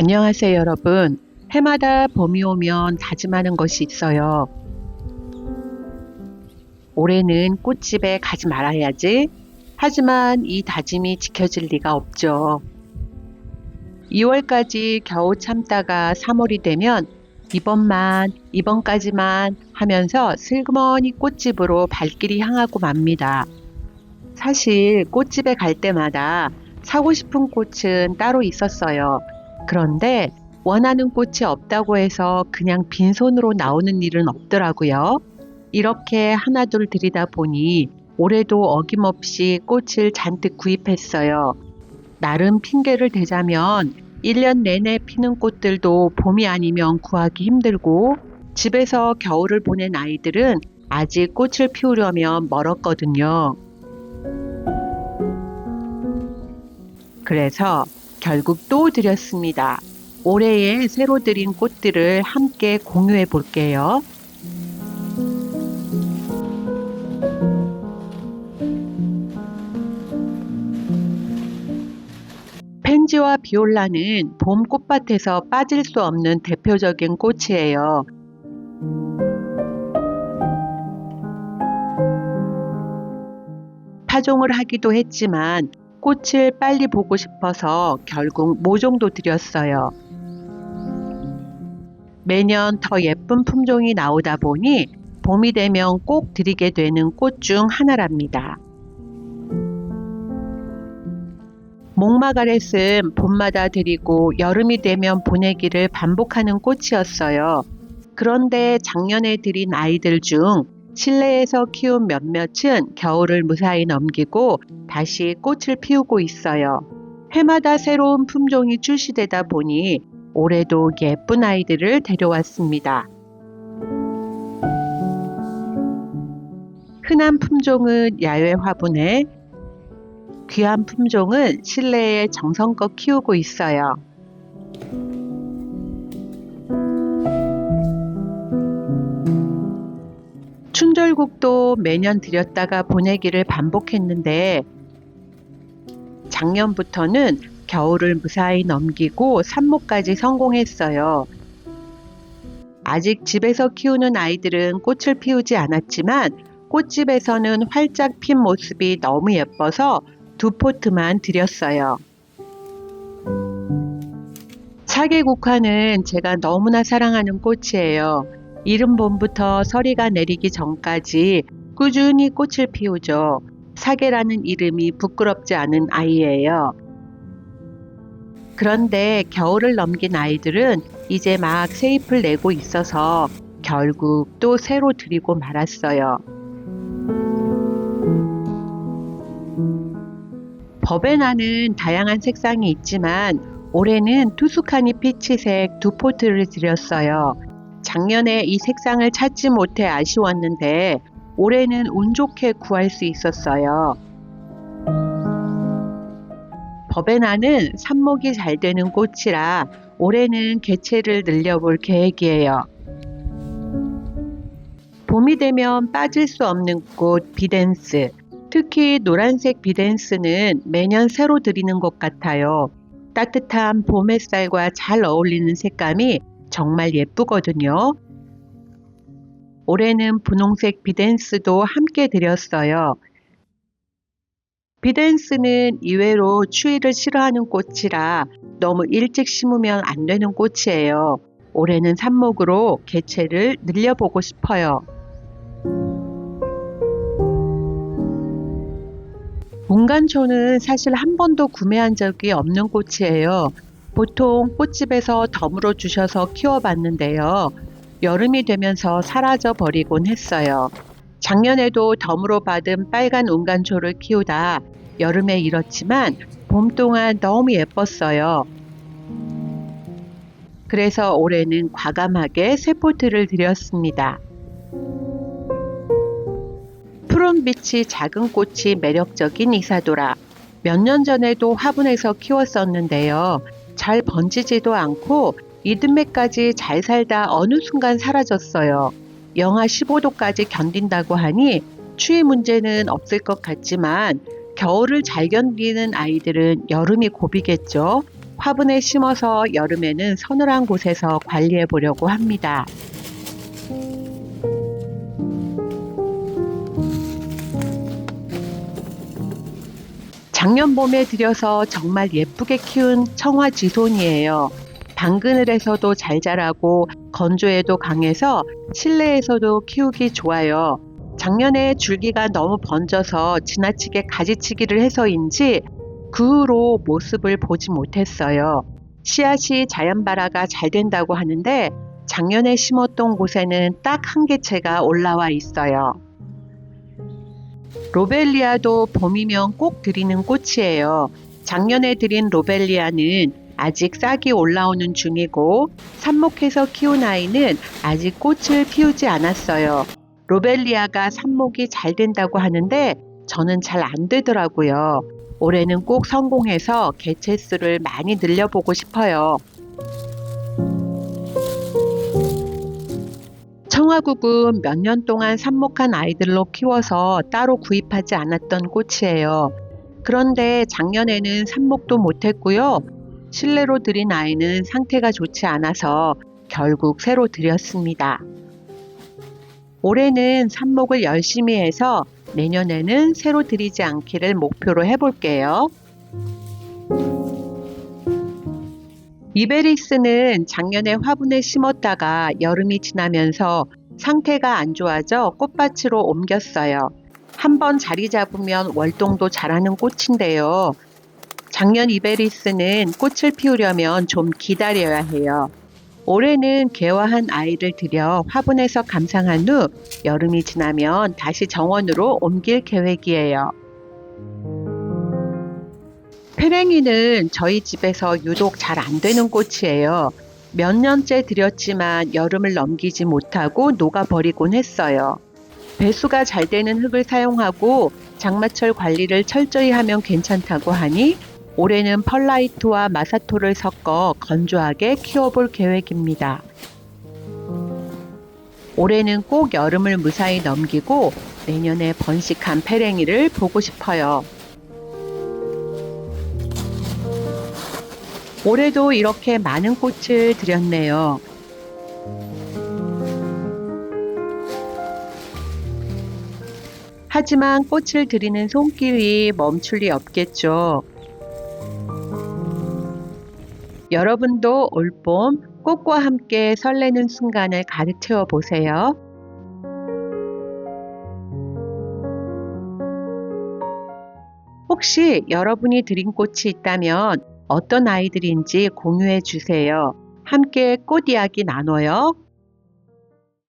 안녕하세요, 여러분. 해마다 봄이 오면 다짐하는 것이 있어요. 올해는 꽃집에 가지 말아야지. 하지만 이 다짐이 지켜질 리가 없죠. 2월까지 겨우 참다가 3월이 되면 이번만, 이번까지만 하면서 슬그머니 꽃집으로 발길이 향하고 맙니다. 사실 꽃집에 갈 때마다 사고 싶은 꽃은 따로 있었어요. 그런데 원하는 꽃이 없다고 해서 그냥 빈손으로 나오는 일은 없더라고요. 이렇게 하나둘 들이다 보니 올해도 어김없이 꽃을 잔뜩 구입했어요. 나름 핑계를 대자면 1년 내내 피는 꽃들도 봄이 아니면 구하기 힘들고 집에서 겨울을 보낸 아이들은 아직 꽃을 피우려면 멀었거든요. 그래서 결국 또 드렸습니다. 올해에 새로 드린 꽃들을 함께 공유해 볼게요. 펜지와 비올라는 봄 꽃밭에서 빠질 수 없는 대표적인 꽃이에요. 파종을 하기도 했지만 꽃을 빨리 보고 싶어서 결국 모종도 드렸어요. 매년 더 예쁜 품종이 나오다 보니 봄이 되면 꼭 드리게 되는 꽃 중 하나랍니다. 목마가렛은 봄마다 드리고 여름이 되면 보내기를 반복하는 꽃이었어요. 그런데 작년에 드린 아이들 중 실내에서 키운 몇몇은 겨울을 무사히 넘기고 다시 꽃을 피우고 있어요. 해마다 새로운 품종이 출시되다 보니 올해도 예쁜 아이들을 데려왔습니다. 흔한 품종은 야외 화분에, 귀한 품종은 실내에 정성껏 키우고 있어요. 춘절국도 매년 들였다가 보내기를 반복했는데 작년부터는 겨울을 무사히 넘기고 산모까지 성공했어요. 아직 집에서 키우는 아이들은 꽃을 피우지 않았지만 꽃집에서는 활짝 핀 모습이 너무 예뻐서 두 포트만 드렸어요. 사계국화는 제가 너무나 사랑하는 꽃이에요. 이른 봄부터 서리가 내리기 전까지 꾸준히 꽃을 피우죠. 사계라는 이름이 부끄럽지 않은 아이예요. 그런데 겨울을 넘긴 아이들은 이제 막 새잎을 내고 있어서 결국 또 새로 드리고 말았어요. 버베나는 다양한 색상이 있지만 올해는 투스카니 피치색 두 포트를 드렸어요. 작년에 이 색상을 찾지 못해 아쉬웠는데 올해는 운 좋게 구할 수 있었어요. 버베나는 삽목이 잘 되는 꽃이라 올해는 개체를 늘려볼 계획이에요. 봄이 되면 빠질 수 없는 꽃 비덴스. 특히 노란색 비덴스는 매년 새로 드리는 것 같아요. 따뜻한 봄 햇살과 잘 어울리는 색감이 정말 예쁘거든요. 올해는 분홍색 비덴스도 함께 드렸어요. 비덴스는 이외로 추위를 싫어하는 꽃이라 너무 일찍 심으면 안 되는 꽃이에요. 올해는 삽목으로 개체를 늘려보고 싶어요. 문간초는 사실 한 번도 구매한 적이 없는 꽃이에요. 보통 꽃집에서 덤으로 주셔서 키워봤는데요. 여름이 되면서 사라져 버리곤 했어요. 작년에도 덤으로 받은 빨간 운간초를 키우다 여름에 잃었지만 봄 동안 너무 예뻤어요. 그래서 올해는 과감하게 새 포트를 드렸습니다. 푸른 빛이 작은 꽃이 매력적인 이사도라. 몇 년 전에도 화분에서 키웠었는데요. 잘 번지지도 않고 이듬해까지 잘 살다 어느 순간 사라졌어요. 영하 15도까지 견딘다고 하니 추위 문제는 없을 것 같지만 겨울을 잘 견디는 아이들은 여름이 고비겠죠. 화분에 심어서 여름에는 서늘한 곳에서 관리해 보려고 합니다. 작년 봄에 들여서 정말 예쁘게 키운 청화 지손이에요. 당그늘에서도 잘 자라고 건조에도 강해서 실내에서도 키우기 좋아요. 작년에 줄기가 너무 번져서 지나치게 가지치기를 해서인지 그 후로 모습을 보지 못했어요. 씨앗이 자연발화가 잘 된다고 하는데 작년에 심었던 곳에는 딱 한 개체가 올라와 있어요. 로벨리아도 봄이면 꼭 드리는 꽃이에요. 작년에 드린 로벨리아는 아직 싹이 올라오는 중이고 삽목해서 키운 아이는 아직 꽃을 피우지 않았어요. 로벨리아가 삽목이 잘 된다고 하는데 저는 잘 안 되더라고요. 올해는 꼭 성공해서 개체 수를 많이 늘려보고 싶어요. 청화국은 몇 년 동안 삽목한 아이들로 키워서 따로 구입하지 않았던 꽃이에요. 그런데 작년에는 삽목도 못했고요. 실내로 들인 아이는 상태가 좋지 않아서 결국 새로 들였습니다. 올해는 삽목을 열심히 해서 내년에는 새로 들이지 않기를 목표로 해볼게요. 이베리스는 작년에 화분에 심었다가 여름이 지나면서 상태가 안 좋아져 꽃밭으로 옮겼어요. 한번 자리 잡으면 월동도 잘하는 꽃인데요. 작년 이베리스는 꽃을 피우려면 좀 기다려야 해요. 올해는 개화한 아이를 들여 화분에서 감상한 후 여름이 지나면 다시 정원으로 옮길 계획이에요. 페랭이는 저희 집에서 유독 잘 안 되는 꽃이에요. 몇 년째 들였지만 여름을 넘기지 못하고 녹아버리곤 했어요. 배수가 잘 되는 흙을 사용하고 장마철 관리를 철저히 하면 괜찮다고 하니 올해는 펄라이트와 마사토를 섞어 건조하게 키워볼 계획입니다. 올해는 꼭 여름을 무사히 넘기고 내년에 번식한 페랭이를 보고 싶어요. 올해도 이렇게 많은 꽃을 들였네요. 하지만 꽃을 들이는 손길이 멈출 리 없겠죠. 여러분도 올봄 꽃과 함께 설레는 순간을 가득 채워 보세요. 혹시 여러분이 드린 꽃이 있다면 어떤 아이들인지 공유해 주세요. 함께 꽃 이야기 나눠요.